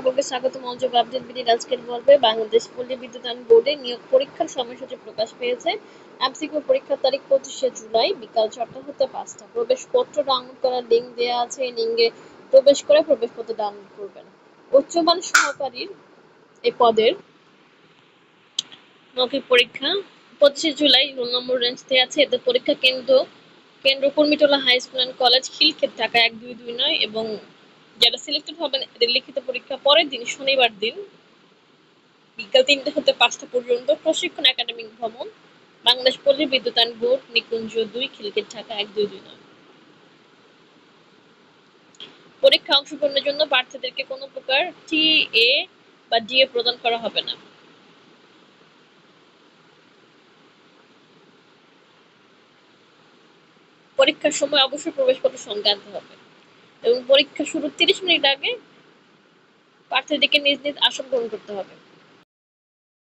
সকলকে স্বাগত মনোযোগ আপডেট বিডির আজকের পর্বে বাংলাদেশ পল্লী বিদ্যুতায়ন বোর্ডে নিয়োগ পরীক্ষার সময়সূচি প্রকাশ পেয়েছে। এমসিকিউ পরীক্ষার তারিখ পঁচিশে জুলাই, বিকাল ছটা হতে পাঁচটা। প্রবেশপত্র ডাউনলোড করার লিঙ্ক দেওয়া আছে। এই লিঙ্কে প্রবেশ করে প্রবেশপত্র ডাউনলোড করবেন। উচ্চমান সহকারীর এই পদের মৌখিক পরীক্ষা পঁচিশে জুলাই রোল নম্বর রেঞ্জ দেওয়া আছে। এতে পরীক্ষা কেন্দ্র কেন্দ্র Kurmitola high school and college, Khilkhet, Dhaka এক দুই দুই নয় এবং যারা সিলেক্টেড হবেন, এদের লিখিত পরীক্ষা পরের দিন, শনিবার দিন, বিকাল তিনটে হতে পাঁচটা পর্যন্ত প্রশিক্ষণ একাডেমিক ভবন, বাংলাদেশ পল্লী বিদ্যুতায়ন বোর্ড, নিকুঞ্জ দুই খিলক্ষেত ঢাকা এক, দুই দুই, নয়। পরীক্ষা অংশগ্রহণের জন্য প্রার্থীদেরকে কোনো প্রকার টি এ বা ডিএ প্রদান করা হবে না। পরীক্ষার সময় অবশ্যই প্রবেশপত্র সঙ্গে আনতে হবে এবং পরীক্ষা শুরুর তিরিশ মিনিট আগে প্রার্থীদেরকে নিজ নিজ আসন গ্রহণ করতে হবে।